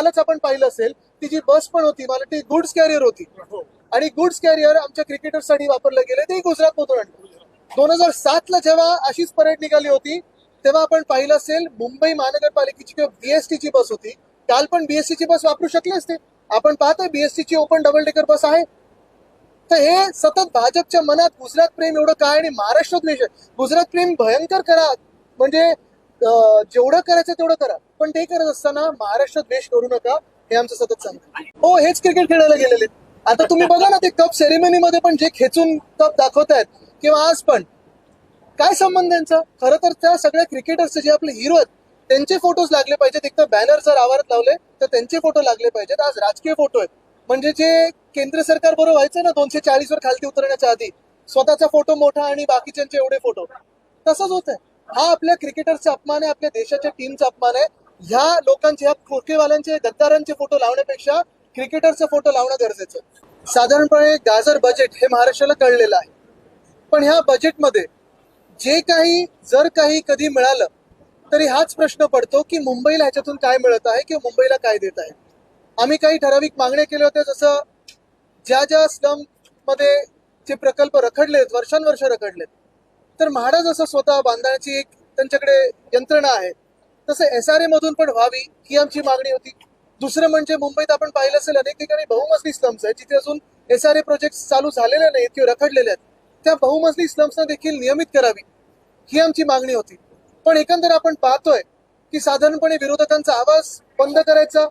कालच आपण पाहिलं असेल ती जी बस पण होती मला ती गुड्स कॅरियर होती. आणि गुड्स कॅरियर आमच्या क्रिकेटर्ससाठी वापरलं गेलं ते गुजरात मधून आणलं. दोन हजार सात ला जेव्हा अशीच परेड निघाली होती तेव्हा आपण पाहिलं असेल मुंबई महानगरपालिकेची किंवा बीएसटी ची बस होती. काल पण बीएसटी ची बस वापरू शकले असते. आपण पाहतोय बीएसटी ची ओपन डबल डेकर बस आहे. तर हे सतत भाजपच्या मनात गुजरात प्रेम एवढं काय आणि महाराष्ट्र द्वेष. गुजरात प्रेम भयंकर करा. म्हणजे जेवढं करायचं तेवढं करा. पण ते करत असताना महाराष्ट्र द्वेष करू नका हे आमचं सतत सांगतो हो हेच क्रिकेट खेळायला गेलेले आता तुम्ही बघा ना ते कप सेरेमनी मध्ये पण जे खेचून कप दाखवतायत किंवा आज पण. काय संबंध त्यांचा खरं तर त्या सगळ्या क्रिकेटर्सचे जे आपले हिरो आहेत त्यांचे फोटोज लागले पाहिजेत. एक तर बॅनर जर आवारात लावले तर त्यांचे फोटो लागले पाहिजेत. आज राजकीय फोटो आहेत. म्हणजे जे केंद्र सरकार बरोबर व्हायचं ना दोनशे चाळीस वर खालती उतरण्याच्या आधी स्वतःचा फोटो मोठा आणि बाकीच्यांचे एवढे फोटो तसंच होत आहे हा आपल्या क्रिकेटरचा अपमान आहे आपल्या देशाच्या टीमचा अपमान आहे. ह्या लोकांचे ह्या खोकेवाल्यांचे गद्दारांचे फोटो लावण्यापेक्षा क्रिकेटरचे फोटो लावणं गरजेचं आहे. साधारणपणे गाजर बजेट हे महाराष्ट्राला कळलेलं आहे. पण ह्या बजेटमध्ये जे काही जर काही कधी मिळालं तरी हाच प्रश्न पडतो की मुंबईला ह्याच्यातून काय मिळत आहे किंवा मुंबईला काय देत आहे? आम्ही काही ठराविक मागण्या केल्या होत्या जसं ज्या ज्या स्लममध्ये जे प्रकल्प रखडलेत वर्षानुवर्ष रखडलेत तर म्हाडा जसं स्वतः बांधण्याची एक त्यांच्याकडे यंत्रणा आहे तसं एस आर ए मधून पण व्हावी ही आमची मागणी होती. दुसरं म्हणजे मुंबईत आपण पाहिलं असेल अनेक ठिकाणी बहुमजली स्लम्स आहेत जिथे अजून एस आर ए प्रोजेक्ट चालू झालेले नाहीत किंवा रखडलेले आहेत. त्या बहुमजली स्लम्सना देखील नियमित करावी ही आमची मागणी होती. पण एकंदर आपण पाहतोय की साधारणपणे विरोधकांचा आवाज बंद करायचा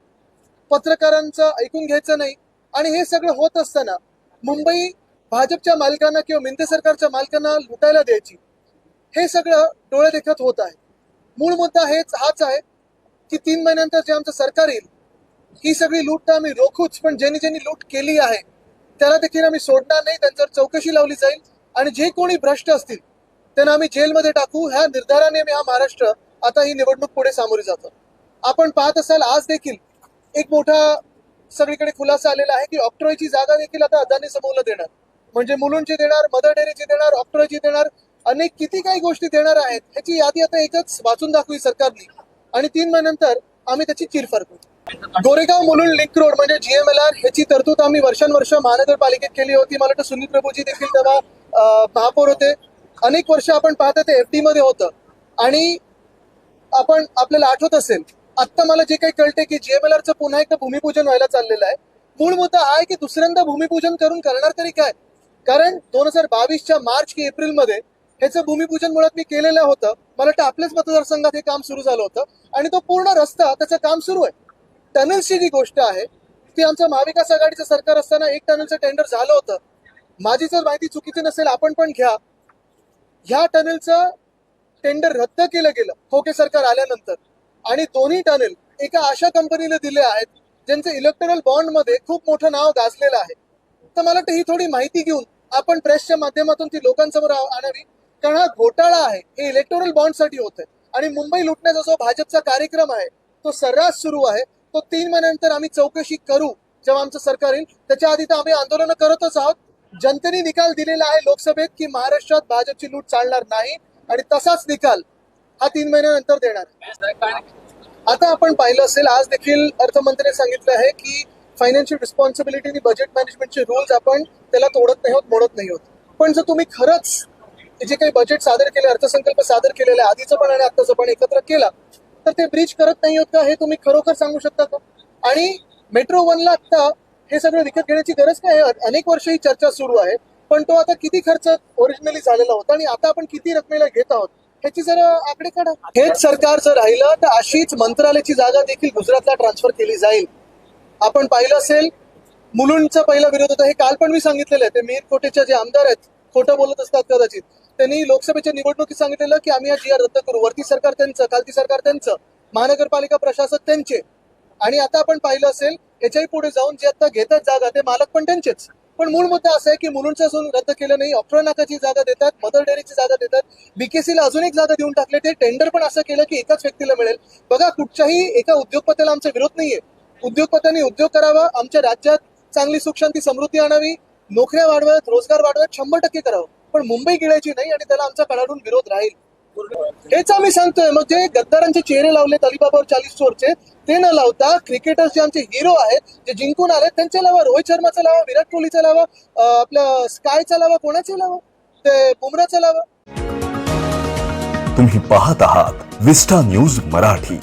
पत्रकारांचा ऐकून घ्यायचं नाही आणि हे सगळं होत असताना मुंबई भाजपच्या मालकांना किंवा मिंदे सरकारच्या मालकांना लुटायला द्यायची. हे सगळं डोळे देखत होत आहे. मूळ मुद्दा हेच हाच आहे की तीन महिन्यानंतर जे आमचं सरकार येईल ही सगळी लूट तर आम्ही रोखूच पण ज्यांनी ज्यांनी लूट केली आहे त्याला देखील आम्ही सोडणार नाही त्यांच्यावर चौकशी लावली जाईल आणि जे कोणी भ्रष्ट असतील त्यांना आम्ही जेलमध्ये टाकू ह्या निर्धाराने मी हा महाराष्ट्र आता ही निवडणूक पुढे सामोरी जातो. आपण पाहत असाल आज देखील एक मोठा सगळीकडे खुलासा आलेला आहे की ऑक्ट्रॉयची जागा देखील आता अदानी समूहला देणार. म्हणजे मुलुंडची देणार मदर डेअरीची देणार ऑक्ट्रॉयची देणार अनेक किती काही गोष्टी देणार आहेत ह्याची यादी आता एकच वाचून दाखवी सरकारने. आणि तीन महिन्यानंतर आम्ही त्याची चिरफार करू. गोरेगाव मुलुंड लिंक रोड म्हणजे जीएमएलआर ह्याची तरतूद आम्ही वर्षानुवर्ष महानगरपालिकेत केली होती. मला वाटतं सुनील प्रभूजी देखील तेव्हा महापौर होते. अनेक वर्ष आपण पाहतो ते एफडी मध्ये होतं. आणि आपण आपल्याला आठवत असेल आत्ता मला जे काही कळते की जीएमएलआरचं पुन्हा एकदा भूमिपूजन व्हायला चाललेलं आहे. मूळ मुद्दा हा आहे की दुसऱ्यांदा भूमिपूजन करून करणार तरी काय? कारण दोन हजार बावीसच्या मार्च की एप्रिलमध्ये ह्याचं भूमिपूजन मुळात मी केलेलं होतं. मला वाटतं आपल्याच मतदारसंघात हे काम सुरू झालं होतं. आणि तो पूर्ण रस्ता त्याचं काम सुरू आहे. टनल्सची जी गोष्ट आहे ती आमचं महाविकास आघाडीचं सरकार असताना एक टनलचं टेंडर झालं होतं. माझी जर माहिती चुकीची नसेल आपण पण घ्या. ह्या टनेलचं टेंडर रद्द केलं गेलं खोके सरकार आल्यानंतर. आणि दोन्ही टनेल एका अशा कंपनीला दिले आहेत ज्यांचं इलेक्टोरल बॉन्डमध्ये खूप मोठं नाव गाजलेलं आहे. तर मला वाटतं ही थोडी माहिती घेऊन आपण प्रेसच्या माध्यमातून ती लोकांसमोर आणावी. कारण हा घोटाळा आहे. हे इलेक्टोरल बॉन्डसाठी होत आहे आणि मुंबई लुटण्याचा जो भाजपचा कार्यक्रम आहे तो सर्रास सुरू आहे. तो तीन महिन्यानंतर आम्ही चौकशी करू जेव्हा आमचं सरकार येईल. त्याच्या आधी तर आम्ही आंदोलन करतच आहोत. जनतेने निकाल दिलेला आहे लोकसभेत की महाराष्ट्रात भाजपची लूट चालणार नाही. आणि तसाच निकाल हा तीन महिन्यानंतर देणार आता आपण पाहिलं असेल आज देखील अर्थमंत्र्यांनी सांगितलं आहे की फायनान्शियल रिस्पॉन्सिबिलिटी आणि बजेट मॅनेजमेंटचे रूल्स आपण त्याला तोडत नाही होत मोडत नाही होत पण जर तुम्ही खरंच जे काही बजेट सादर केले अर्थसंकल्प सादर केलेला आहे आधीचं पण आणि आत्ताचं पण एकत्र केला तर ते ब्रिज करत नाही होत का हे तुम्ही खरोखर सांगू शकता का? आणि मेट्रो वनला आता हे सगळं विकत घेण्याची गरज काय आहे? अनेक वर्ष ही चर्चा सुरू आहे पण तो आता किती खर्च ओरिजिनली झालेला होता आणि आता आपण किती रकमेला घेत आहोत? ह्याची जर आकडे काढा. हेच सरकार जर राहिलं तर अशीच मंत्रालयाची जागा देखील गुजरातला ट्रान्सफर केली जाईल. आपण पाहिलं असेल मुलुंडचा पहिला विरोध होता. हे काल पण मी सांगितलेलं आहे. ते मीर कोटेच्या जे आमदार आहेत खोटं बोलत असतात कदाचित. त्यांनी लोकसभेच्या निवडणुकीत सांगितलेलं की आम्ही हा जी आर रद्द करू. वरती सरकार त्यांचं खालती सरकार त्यांचं महानगरपालिका प्रशासक त्यांचे. आणि आता आपण पाहिलं असेल याच्याही पुढे जाऊन जे आता घेतात जागा ते मालक पण त्यांचेच. पण मूळ मुद्दा असा आहे की मुलुंडचा अजून रद्द केलं नाही अकरा नाकाची जागा देतात मदर डेअरीची जागा देतात. बीकेसीला अजून एक जागा देऊन टाकले. ते टेंडर पण असं केलं की एकाच व्यक्तीला मिळेल. बघा कुठच्याही एका उद्योगपत्याला आमचा विरोध नाहीये. उद्योगपत्यांनी उद्योग करावा आमच्या राज्यात चांगली सुख शांती समृद्धी आणावी नोकऱ्या वाढवत रोजगार वाढवत शंभर टक्के करावं. पण मुंबई गिळायची नाही आणि त्याला आमचा कडाडून विरोध राहील. हेच आम्ही सांगतोय. मग जे गद्दारांचे चेहरे लावलेत अलिबाबावर चाळीस चोरचे ते न लावता क्रिकेटर्स जे आमचे हिरो आहेत जे जिंकून आले त्यांचे लावा रोहित शर्माचा लावा विराट कोहलीचा लावा आपल्या स्कायचा लावा कोणाचे लावा? ते बुमराचा लावा. तुम्ही पाहत आहात विस्टा न्यूज मराठी.